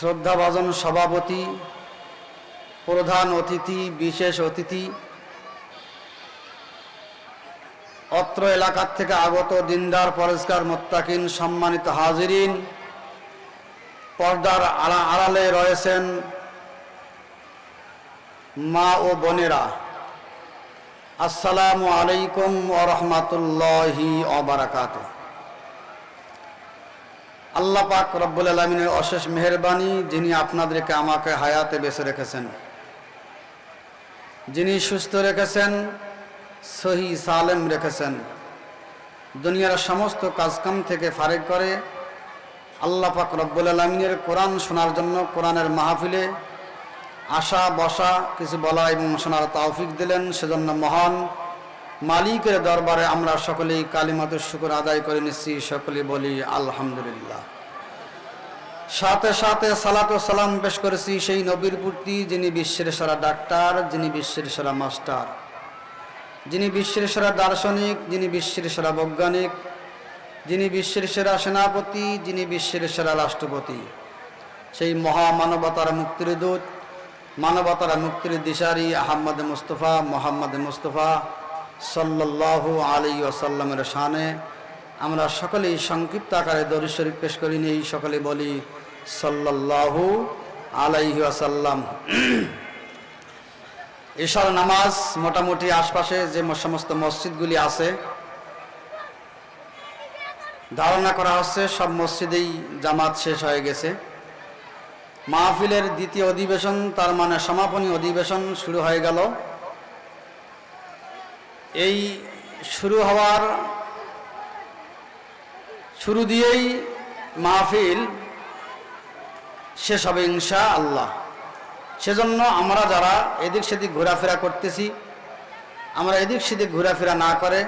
শ্রদ্ধাভাজন সভাপতি, প্রধান অতিথি, বিশেষ অতিথি, অত্র এলাকার থেকে আগত দিনদার পরিষ্কার মোত্তাকিন সম্মানিত হাজিরিন, পর্দার আড়া- আড়ালে রয়েছেন মা ও বোনেরা। আসসালামু আলাইকুম ওরহমাতুল্লাহি অবরাকাত আল্লাহ পাক রব্বুল আলমিনের অশেষ মেহরবানি, যিনি আপনাদেরকে আমাকে হায়াতে বেঁচে রেখেছেন। যিনি সুস্থ রেখেছেন, সহি সালেম রেখেছেন। দুনিয়ার সমস্ত কাজকাম থেকে ফারেক করে আল্লাহ পাক রব্বুল আলমিনের কোরআন শোনার জন্য কোরআনের মাহফিলে আসা বসা কিছু বলা এবং শোনার তৌফিক দিলেন, সেজন্য মহান মালিকের দরবারে আমরা সকলেই কালিমাতুর শুকুর আদায় করে নিচ্ছি সকলে বলি আলহামদুলিল্লাহ। সাথে সাথে সালাত সালাম পেশ করেছি সেই নবীর প্রতি, যিনি বিশ্বের সেরা ডাক্তার, যিনি বিশ্বের সেরা মাস্টার, যিনি বিশ্বের সেরা দার্শনিক, যিনি বিশ্বের সেরা বৈজ্ঞানিক, যিনি বিশ্বের সেরা সেনাপতি, যিনি বিশ্বের সেরা রাষ্ট্রপতি। সেই মহামানবতার মুক্তির দূত, মানবতার মুক্তির দিশারি আহম্মদ মুস্তফা, মোহাম্মদ মুস্তফা সাল্লাল্লাহু আলী ওসাল্লামের শানে আমরা সকলেই সংক্ষিপ্ত আকারে দরুদ শরীফ পেশ করি নেই, সকলে বলি সাল্লাল্লাহু আলাইহি আসাল্লাম ঈশার নামাজ মোটামুটি আশপাশে যে সমস্ত মসজিদগুলি আছে, ধারণা করা হচ্ছে সব মসজিদেই জামাত শেষ হয়ে গেছে। মাহফিলের দ্বিতীয় অধিবেশন, তার মানে সমাপনী অধিবেশন শুরু হয়ে গেল। এই শুরু হওয়ার, শুরু দিয়েই মাহফিল শেষ হবে ইনশা আল্লাহ সেজন্য আমরা যারা এদিক সেদিক ঘোরাফেরা করতেছি, আমরা এদিক সেদিক ঘোরাফেরা না করে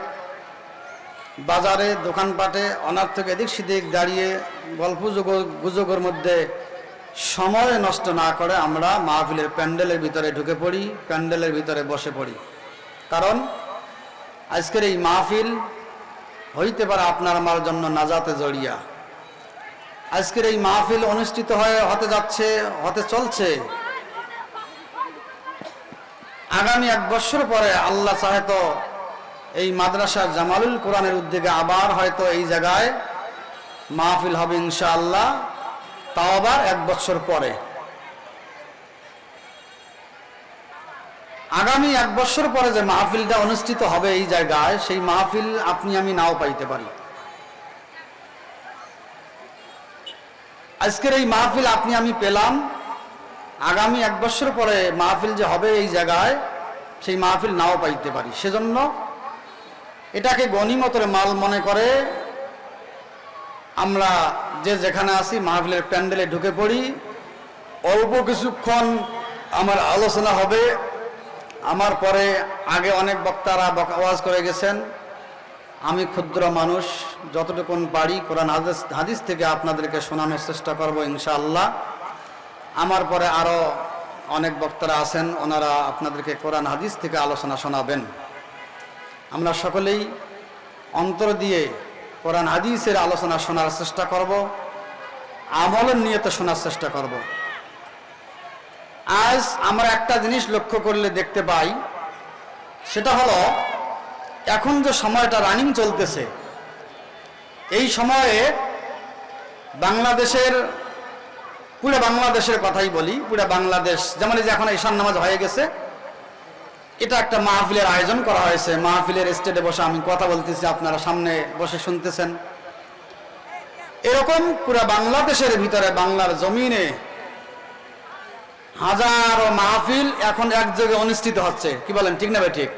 বাজারে, দোকানপাটে, অনার্থক এদিক সেদিক দাঁড়িয়ে গল্প গুজবের মধ্যে সময় নষ্ট না করে আমরা মাহফিলের প্যান্ডেলের ভিতরে ঢুকে পড়ি, প্যান্ডেলের ভিতরে বসে পড়ি। কারণ আজকের এই মাহফিল হইতে পারে আপনার আমার জন্য নাজাতে জড়িয়া আজকের এই মাহফিল অনুষ্ঠিত হয়ে হতে যাচ্ছে, হতে চলছে। আগামী এক বছর পরে আল্লাহ চাহে তো এই মাদ্রাসার জামালুল কোরআনের উদ্যোগে আবার হয়তো এই জায়গায় মাহফিল হবে ইনশাআল্লাহ। তাও আবার এক বছর পরে। আগামী এক বছর পরে যে মাহফিলটা অনুষ্ঠিত হবে এই জায়গায়, সেই মাহফিল আপনি, আমি নাও পাইতে পারি। আজকের এই মাহফিল আপনি, আমি পেলাম। আগামী এক বছর পরে মাহফিল যে হবে এই জায়গায়, সেই মাহফিল নাও পাইতে পারি। সেজন্য এটাকে গণিমতের মাল মনে করে আমরা যে যেখানে আছি, মাহফিলের প্যান্ডেলে ঢুকে পড়ি। অল্প কিছুক্ষণ আমার আলোচনা হবে। আমার পরে আগে অনেক বক্তারা বক- আওয়াজ করে গেছেন, আমি ক্ষুদ্র মানুষ, যতটুকুন পারি কোরআন হাদিস হাদিস থেকে আপনাদেরকে শোনানোর চেষ্টা করব ইনশাআল্লাহ। আমার পরে আরও অনেক বক্তারা আছেন, ওনারা আপনাদেরকে কোরআন হাদিস থেকে আলোচনা শোনাবেন। আমরা সকলেই অন্তর দিয়ে কোরআন হাদিসের আলোচনা শোনার চেষ্টা করব, আমলের নিয়তে শোনার চেষ্টা করব। আজ আমরা একটা জিনিস লক্ষ্য করলে দেখতে পাই, সেটা হলো, এখন যে সময়টা রানিং চলতেছে, এই সময়ে বাংলাদেশের, পুরো বাংলাদেশের কথাই বলি, পুরো বাংলাদেশ, যেমন যে এখন ঈশান নামাজ হয়ে গেছে, এটা একটা মাহফিলের আয়োজন করা হয়েছে, মাহফিলের স্টেজে বসে আমি কথা বলতেছি, আপনারা সামনে বসে শুনতেছেন। এরকম পুরো বাংলাদেশের ভিতরে, বাংলার জমিনে হাজারো মাহফিল এখন এক জায়গায় অনুষ্ঠিত হচ্ছে। কি বলেন, ঠিক না ভাই ঠিক?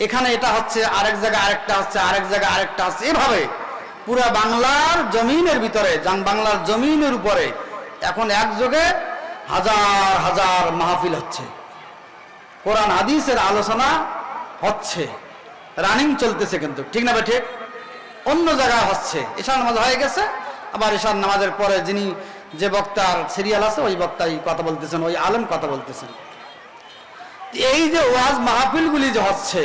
এখানে এটা হচ্ছে আরেক জায়গায় আরেকটা হচ্ছে, আরেক জায়গায় আরেকটা হচ্ছে। এভাবে পুরা বাংলার জমিনের ভিতরে যান বাংলার জমিনের উপরে এখন একযোগে হাজার হাজার মাহফিল হচ্ছে। কোরআন, হাদিসের আলোচনা হচ্ছে। রানিং চলতেছে কিন্তু, ঠিক না ভাই ঠিক? অন্য জায়গায় হচ্ছে। ঈশান নামাজ হয়ে গেছে, আবার ঈশান নামাজের পরে যিনি যে বক্তার সিরিয়াল আছে, ওই বক্তাই কথা বলতেছেন, ওই আলেম কথা বলতেছেন। এই যে ওয়াজ মাহফিলগুলি যে হচ্ছে,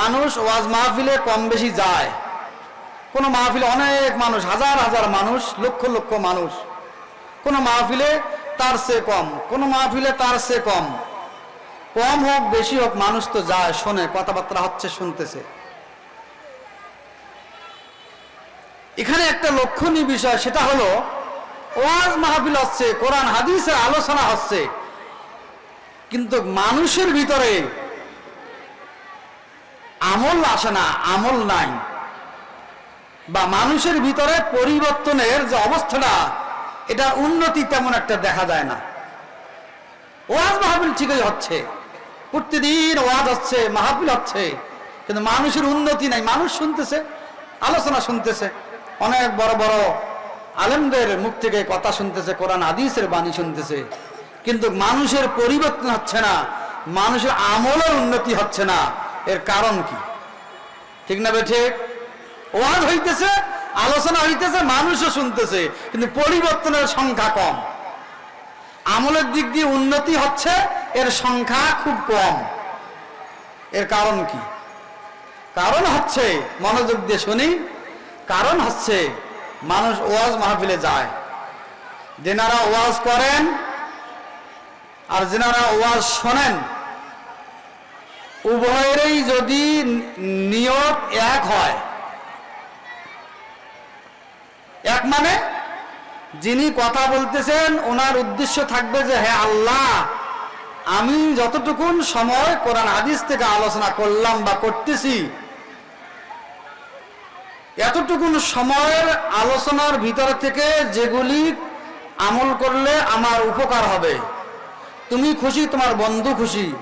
মানুষ ওয়াজ মাহফিলে কম বেশি যায়। কোনো মাহফিলে অনেক মানুষ, হাজার হাজার মানুষ, লক্ষ লক্ষ মানুষ। কোনো মাহফিলে তার সে কম, কোনো মাহফিলে তার সে কম। কম হোক, বেশি হোক, মানুষ তো যায়, শোনে, কথাবার্তা হচ্ছে, শুনতেছে। এখানে একটা লক্ষণীয় বিষয়, সেটা হলো, ওয়াজ মাহফিল হচ্ছে, কোরআন, হাদিসের আলোচনা হচ্ছে, কিন্তু মানুষের ভিতরে আমল আসে না, আমল নাই। বা মানুষের ভিতরে পরিবর্তনের যে অবস্থাটা এটা উন্নতি তেমন একটা দেখা যায় না। ওয়াজ মাহফিল ঠিকই হচ্ছে। প্রতিদিন ওয়াজ হচ্ছে, মাহফিল হচ্ছে, কিন্তু মানুষের উন্নতি নাই। মানুষ শুনতেছে, আলোচনা শুনতেছে। অনেক বড় বড় আলেমদের মুখ থেকে কথা শুনতেছে, কোরআন আদিসের বাণী শুনতেছে। কিন্তু মানুষের পরিবর্তন হচ্ছে না, মানুষের আমলের উন্নতি হচ্ছে না। এর কারণ কি? ঠিক না ঠিক? ওয়াজ হইতেছে, আলোচনা হইতেছে, মানুষও শুনতেছে, কিন্তু পরিবর্তনের সংখ্যা কম। আমলের দিক দিয়ে উন্নতি হচ্ছে, এর সংখ্যা খুব কম। এর কারণ কি? কারণ হচ্ছে, মনোযোগ দিয়ে শুনি কারণ হচ্ছে মানুষ ওয়াজ মাহফিলে যায়। যেনারা ওয়াজ করেন আর যেনারা ওয়াজ শোনেন, উভয়েরই যদি নিয়ত এক হয়, এক মানে যিনি কথা বলতেছেন, ওনার উদ্দেশ্য থাকবে যে হ্যাঁ আল্লাহ, আমি যতটুকুন সময় কোরআন হাদিস থেকে আলোচনা করলাম বা করতেছি এতটুকুন সময়ের আলোচনার ভিতর থেকে যেগুলি আমল করলে আমার উপকার হবে। তুমি খুশি, তোমার বন্ধু খুশি।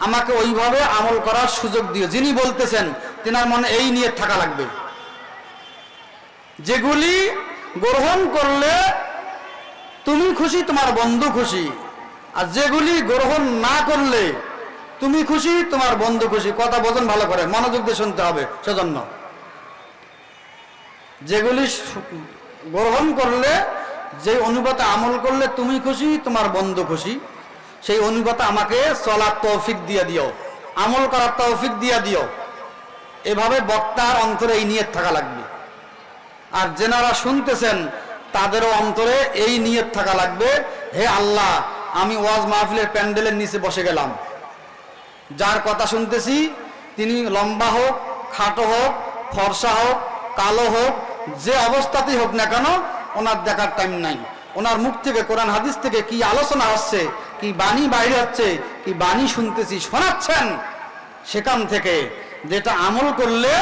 আমাকে ওইভাবে আমল করার সুযোগ দিও। যিনি বলতেছেন, তেনার মনে এই নিয়ে থাকা লাগবে। যেগুলি গ্রহণ করলে তুমি খুশি, তোমার বন্ধু খুশি। আর যেগুলি গ্রহণ না করলে তুমি খুশি, তোমার বন্ধু খুশি। কথা বোঝেন ভালো করে, মনোযোগ দিয়ে শুনতে হবে, সেজন্য। যেগুলি গ্রহণ করলে যে অনুপাতে আমল করলে তুমি খুশি, তোমার বন্ধু খুশি, সেই অনুপাতে আমাকে চলার তৌফিক দিয়ে দিও, আমল করার তৌফিক দিয়ে দিও। এভাবে বক্তার অন্তরে এই নিয়ত থাকা লাগবে। আর যেনারা শুনতেছেন, তাদেরও অন্তরে এই নিয়ত থাকা লাগবে, হে আল্লাহ, আমি ওয়াজ মাহফিলের প্যান্ডেলের নিচে বসে গেলাম। যার কথা শুনতেছি, তিনি লম্বা হোক, খাটো হোক, ফর্সা হোক, কালো হোক যে অবস্থাতেই হোক না কেন, ওনার দেখার টাইম নাই। ওনার মুখ থেকে কোরআন হাদিস থেকে কি আলোচনা হচ্ছে কি বাণী বাইরে হচ্ছে, কি বাণী শুনতেছি, শোনাচ্ছেন? সেখান থেকে যেটা আমল করলে,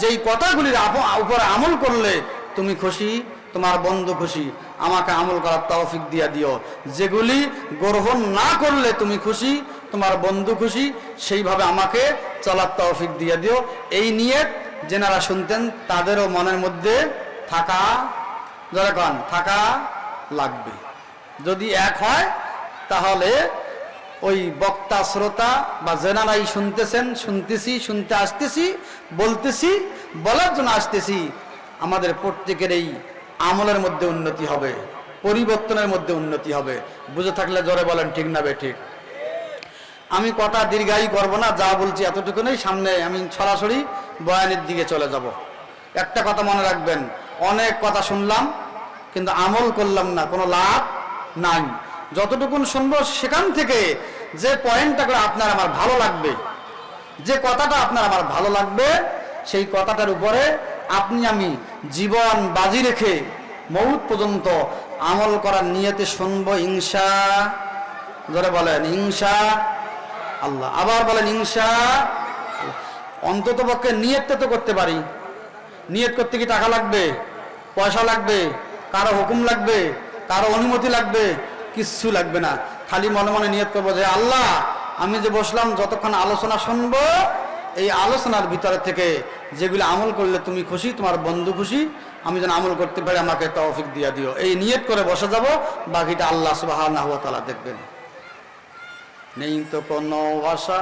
যেই কথাগুলির উপর আমল করলে, তুমি খুশি, তোমার বন্ধু খুশি। আমাকে আমল করার তৌফিক দিয়া দিও। যেগুলি গ্রহণ না করলে তুমি খুশি, তোমার বন্ধু খুশি, সেইভাবে আমাকে চলার তৌফিক দিয়ে দিও। এই নিয়ে যেনারা শুনতেন, তাদেরও মনের মধ্যে থাকা কন থাকা লাগবে। যদি এক হয়, তাহলে ওই বক্তা, শ্রোতা বা জেনারাই শুনতেছেন, শুনতেছি, শুনতে আসতেছি, বলতেছি, বলার জন্য আসতেছি, আমাদের প্রত্যেকের এই আমলের মধ্যে উন্নতি হবে, পরিবর্তনের মধ্যে উন্নতি হবে। বুঝে থাকলে জোরে বলেন, ঠিক না বে ঠিক? আমি কটা দীর্ঘায়ী করব না, যা বলছি এতটুকু নেই, সামনে আমি সরাসরি বয়ানের দিকে চলে যাব। একটা কথা মনে রাখবেন, অনেক কথা শুনলাম, কিন্তু আমল করলাম না, কোনো লাভ নাই। যতটুকুন শুনব সেখান থেকে যে পয়েন্টটা করে আপনার আমার ভালো লাগবে, যে কথাটা আপনার আমার ভালো লাগবে, সেই কথাটার উপরে আপনি আমি জীবন বাজি রেখে মৌত পর্যন্ত আমল করার নিয়েতে শুনব হিংসা ধরে বলেন ইংসা আল্লাহ আবার বলেন ইংসা অন্তত পক্ষে নিয়তটা তো করতে পারি। নিয়ত করতে কি টাকা লাগবে? পয়সা লাগবে? কারও হুকুম লাগবে? কারও অনুমতি লাগবে? কিচ্ছু লাগবে না। খালি মনে মনে নিয়ত করব যে, আল্লাহ, আমি যে বসলাম, যতক্ষণ আলোচনা শুনব, এই আলোচনার ভিতরে থেকে যেগুলো আমল করলে তুমি খুশি, তোমার বন্ধু খুশি, আমি যেন আমল করতে পারি, আমাকে তৌফিক দিয়া দিও। এই নিয়ত করে বসে যাব, বাকিটা আল্লাহ সুবাহ দেখবেন। নেই তো কোনো ভাষা,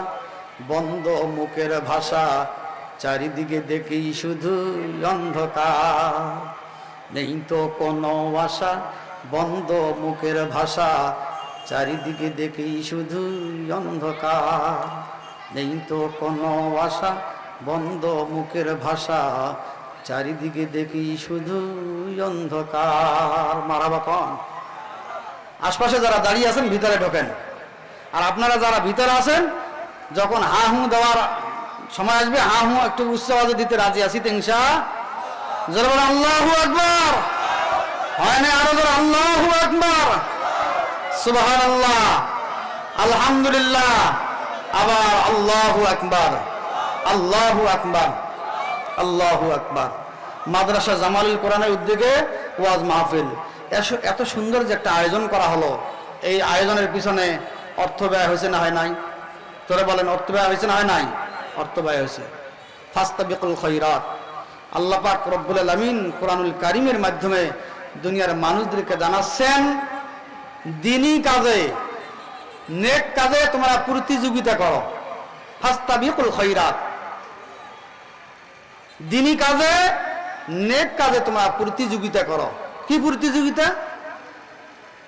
বন্ধ মুখের ভাষা। চারিদিকে দেখি শুধু অন্ধকার। নেই তো কোনো ভাষা, বন্ধ মুখের ভাষা। চারিদিকে দেখি শুধু অন্ধকার। নেই তো কোনো ভাষা, বন্ধ মুখের ভাষা। চারিদিকে দেখি শুধু অন্ধকার। মারাবা কন আশপাশে যারা দাঁড়িয়ে আছেন, ভিতরে ঢোকেন। আর আপনারা যারা ভিতরে আছেন, যখন হা হু দেওয়ার সময় আসবে, হা হু একটু আওয়াজে দিতে রাজি আছি তিনশা জোরে আল্লাহু আকবার! হয় না আরও জোরে, আল্লাহু আকবার! সুবহানাল্লাহ। আলহামদুলিল্লাহ। আবার, আল্লাহু আকবার! আল্লাহু আকবার! আল্লাহু আকবার! মাদ্রাসা জামালুল কোরআনের উদ্যোগে ওয়াজ মাহফিল। এত সুন্দর যে একটা আয়োজন করা হলো, এই আয়োজনের পিছনে অর্থ ব্যয় হয়েছে না হয় নাই? তোরা বলেন, অর্থ ব্যয় হয়েছে না হয় নাই? অর্থ ব্যয় হয়েছে। ফাস্তাবিকুল খৈরাত। আল্লাহ পাক রব্বুল আলামিন কোরআনুল কারিমের মাধ্যমে দুনিয়ার মানুষদেরকে জানাচ্ছেন, দিনই কাজে, নেক কাজে তোমরা প্রতিযোগিতা করো। ফাস্তাবিকুল খৈরাত। দিনী কাজে, নেক কাজে তোমরা প্রতিযোগিতা করো। কি প্রতিযোগিতা?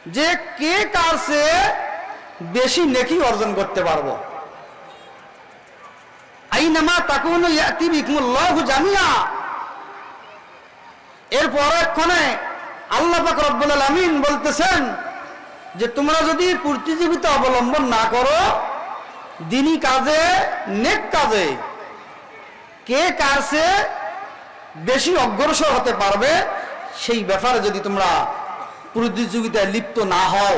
যে কে কার সে বেশি নেকি অর্জন করতে পারব। আইনামা তাকুন ইয়াতি বিকুল্লাহু জামিয়া এর পরক্ষণে আল্লাহ পাক রব্বুল আলামিন বলতেছেন যে, তোমরা যদি প্রতিযোগিতা অবলম্বন না করো, দিনী কাজে, নেক কাজে, কে কারসে বেশি অগ্রসর হতে পারবে, সেই ব্যাপারে যদি তোমরা প্রতিযোগিতায় লিপ্ত না হও।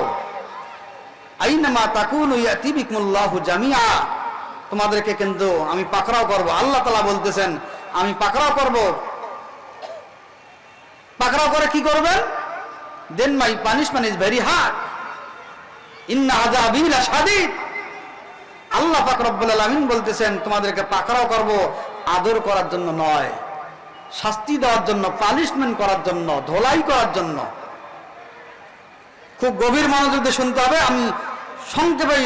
তোমাদেরকে কিন্তু আমি পাকড়াও করব। আল্লাহ তালা বলতেছেন, আমি পাকড়াও করব। পাকড়াও করে কি করবেন? Then my punishment is very hard Allah বলতেছেন, তোমাদেরকে পাকড়াও করব আদর করার জন্য নয়। শাস্তি দেওয়ার জন্য পানিশমেন্ট করার জন্য, ধোলাই করার জন্য। খুব গভীর মনোযোগ শুনতে হবে। আমি 성대발